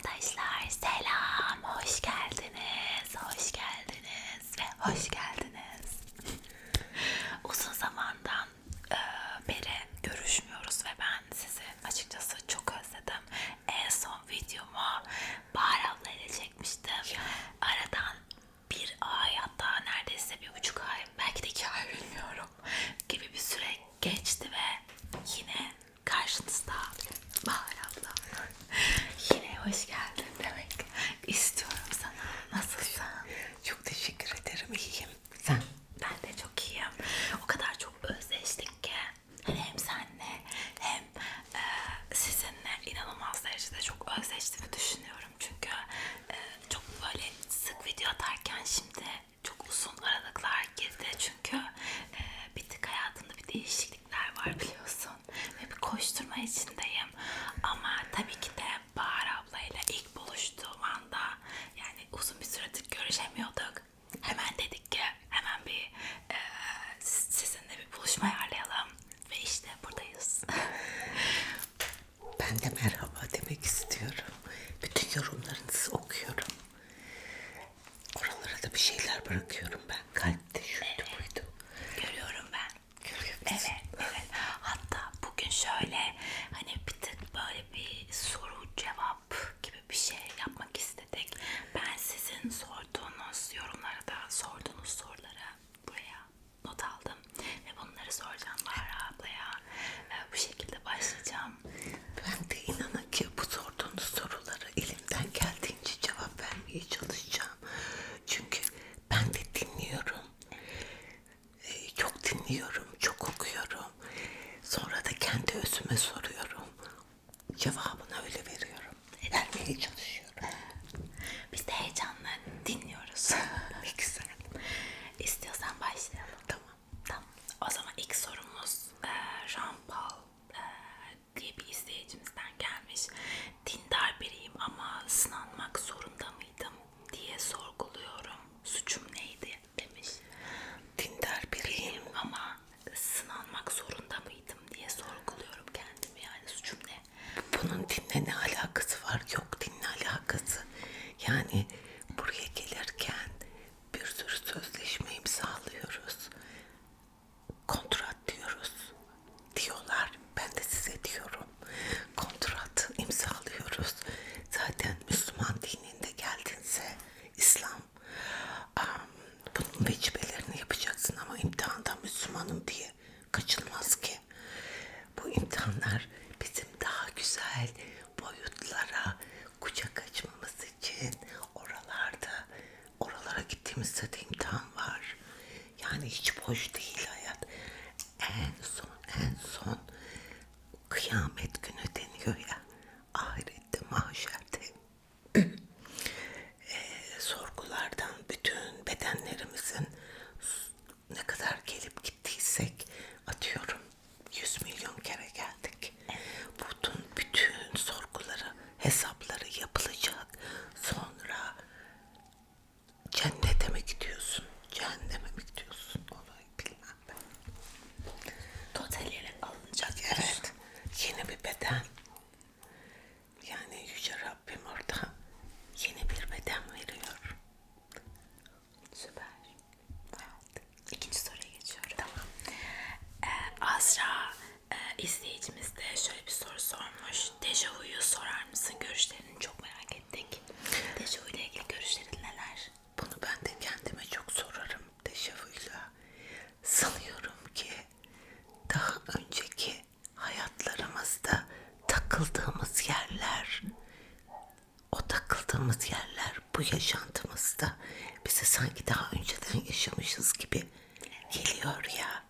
大好 derecede çok özdeştiğimi düşünüyorum. Çünkü e, çok böyle sık video atarken şimdi çok uzun aralıklar girdi. Çünkü şöyle. yaşantımızda bize sanki daha önceden yaşamışız gibi geliyor ya.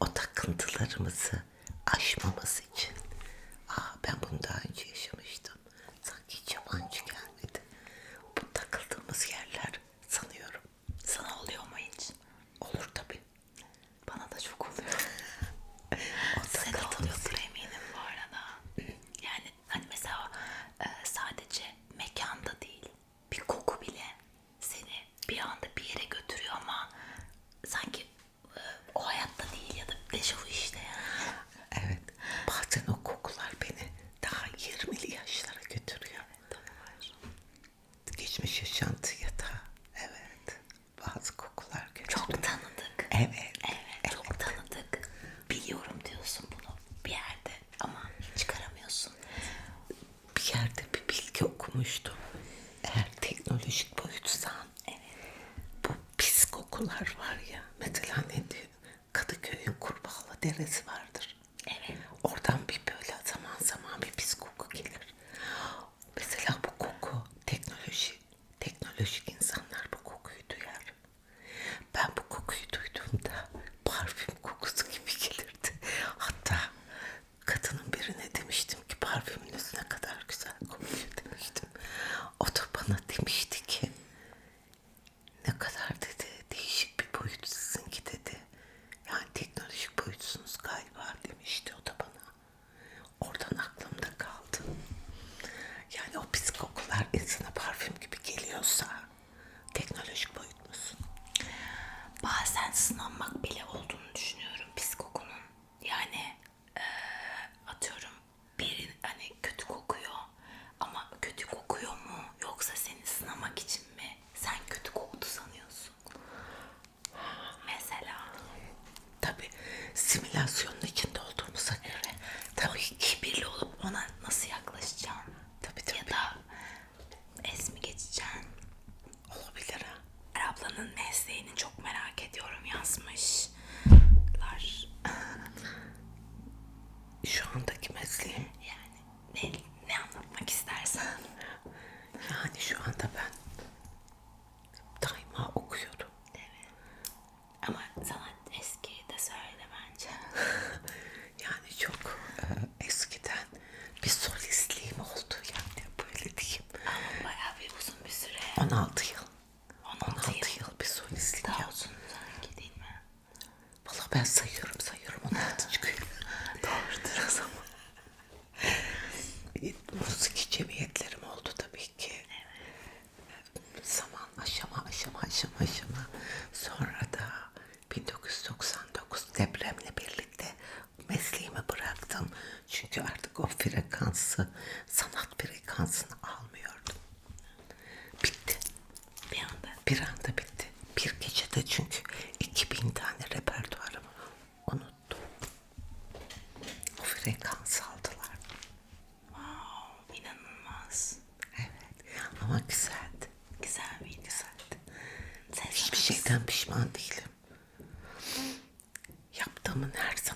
O takıntılarımızı aşmamız için. Aa ben bunu daha önce geçmiş yaşantıya. pişman değilim. Yaptığımın her zaman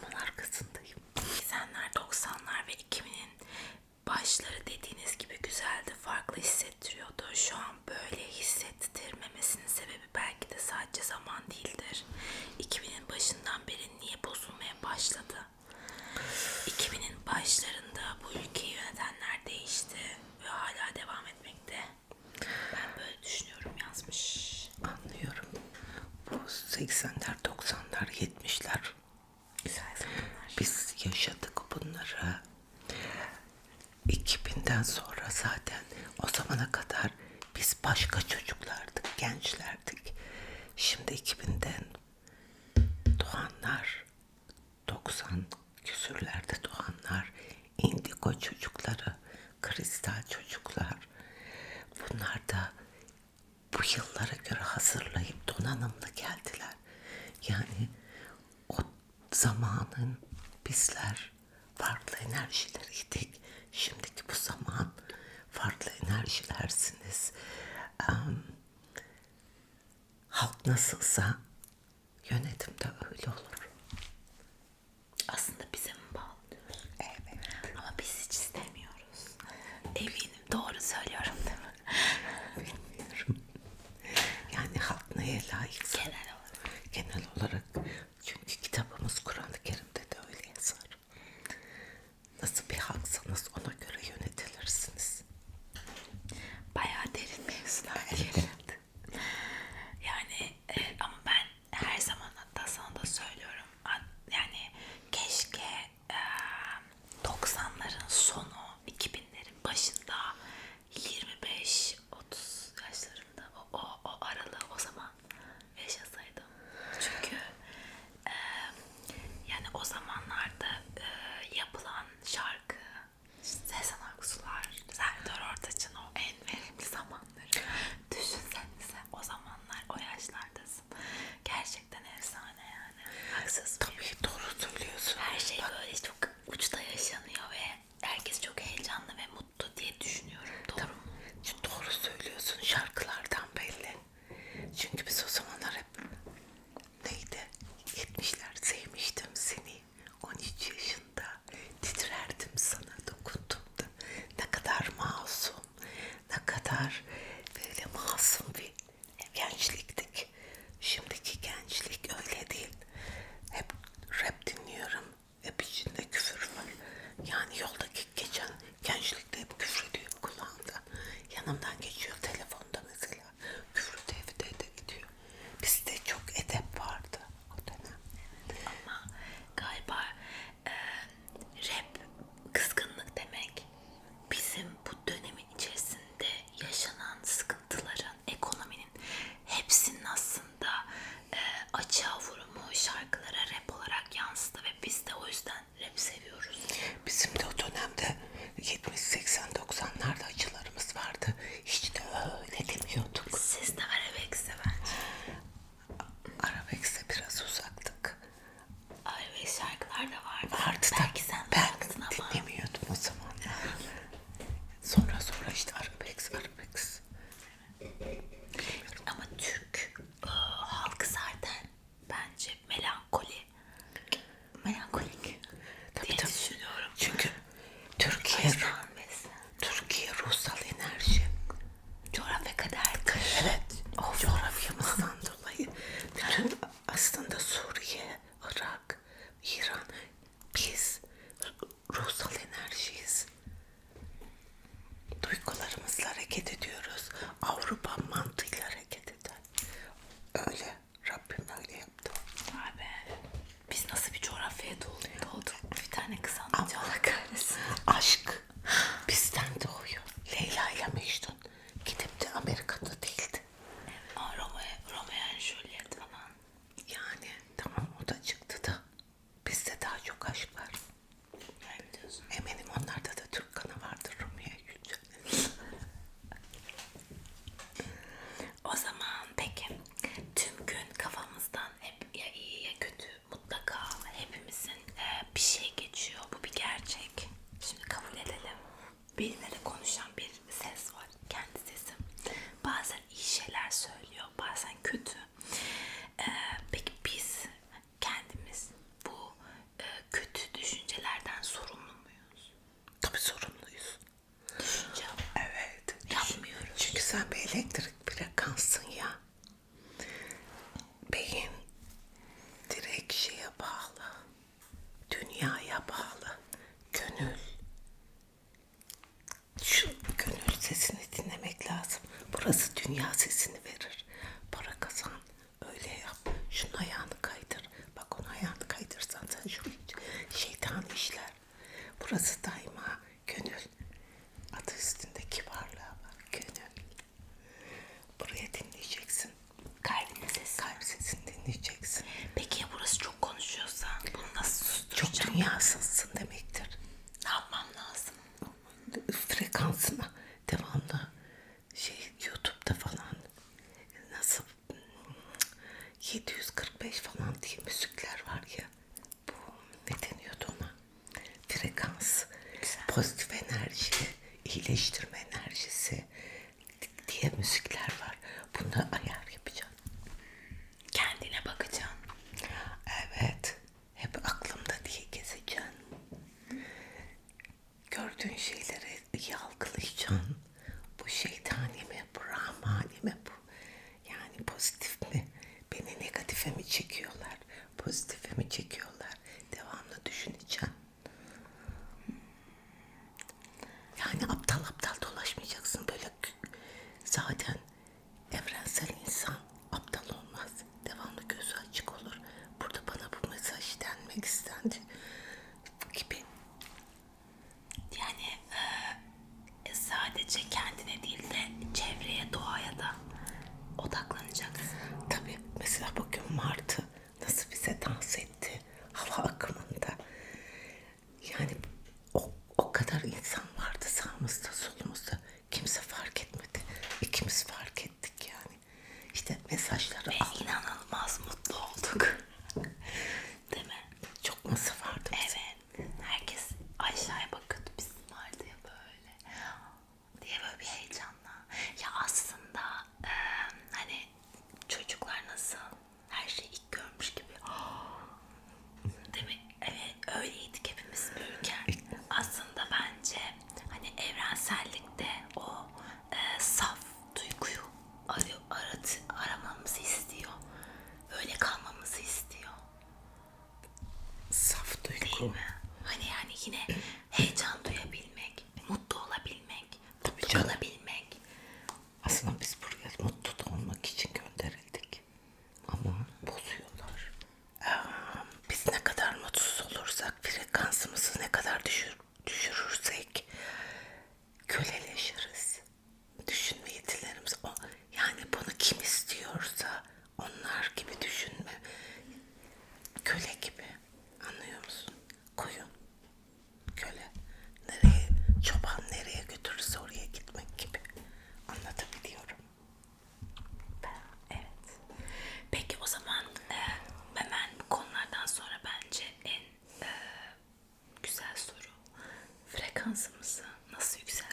yılında 2000'den doğanlar 90 küsürlerde doğanlar indigo çocukları kristal çocuklar bunlar da bu yıllara göre hazırlayıp donanımlı geldiler. Yani o zamanın bizler farklı enerjileriydik. Şimdiki bu zaman farklı enerjilersiniz. Um, halk nasıl olmazsa yönetim de öyle olur. Aslında bize mi? Evet. Ama biz hiç istemiyoruz. Eminim doğru söylüyorum değil mi? Bilmiyorum. Yani halk neye layıksa. Genel olarak. Genel olarak finanzas. pozitif mi? Beni negatife mi çekiyorlar? Pozitife mi çekiyorlar? ikimiz fark ettik yani. İşte mesajları Ve inanılmaz mutlu olduk. Frekansımızı nasıl yükseltebiliriz?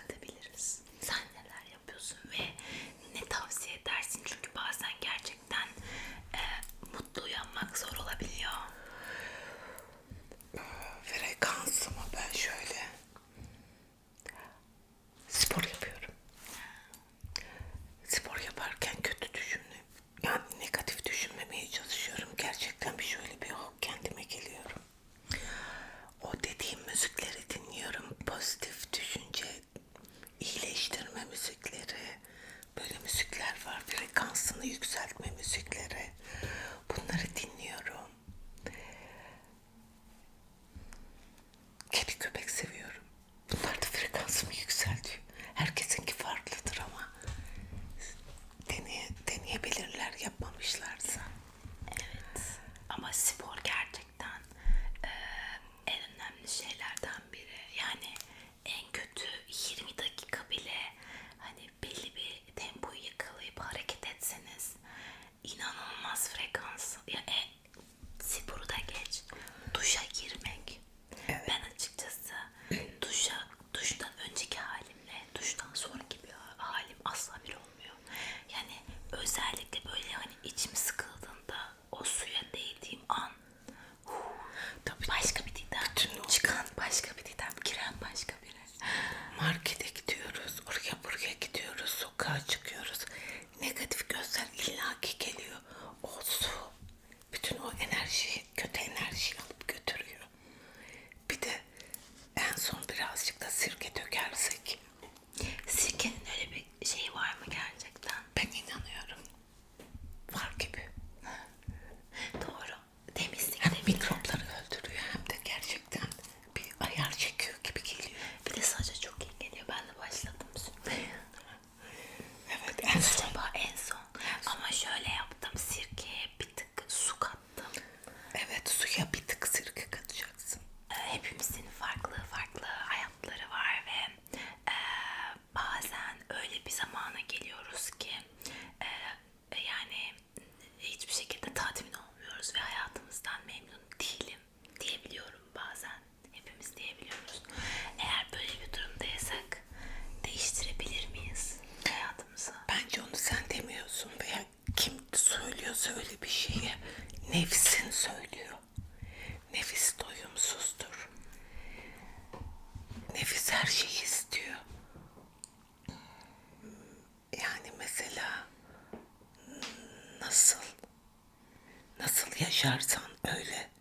Nasıl yaşarsan öyle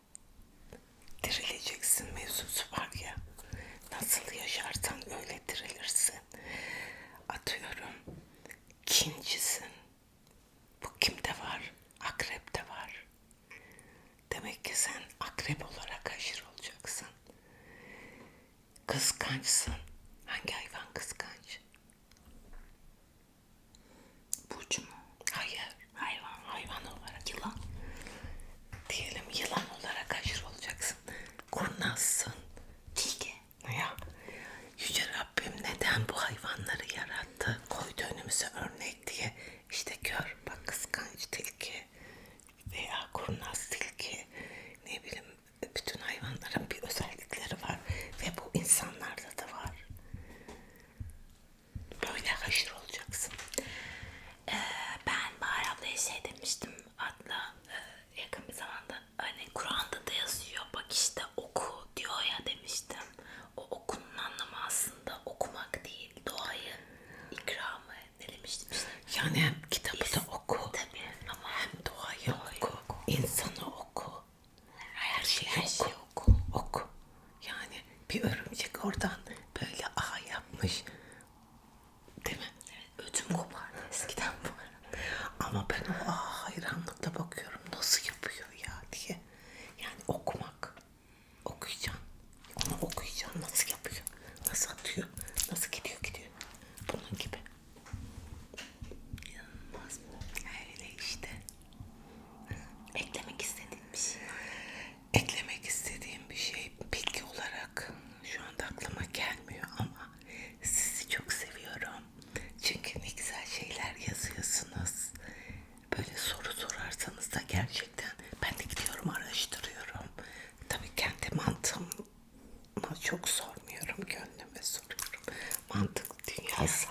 mantık dünyası.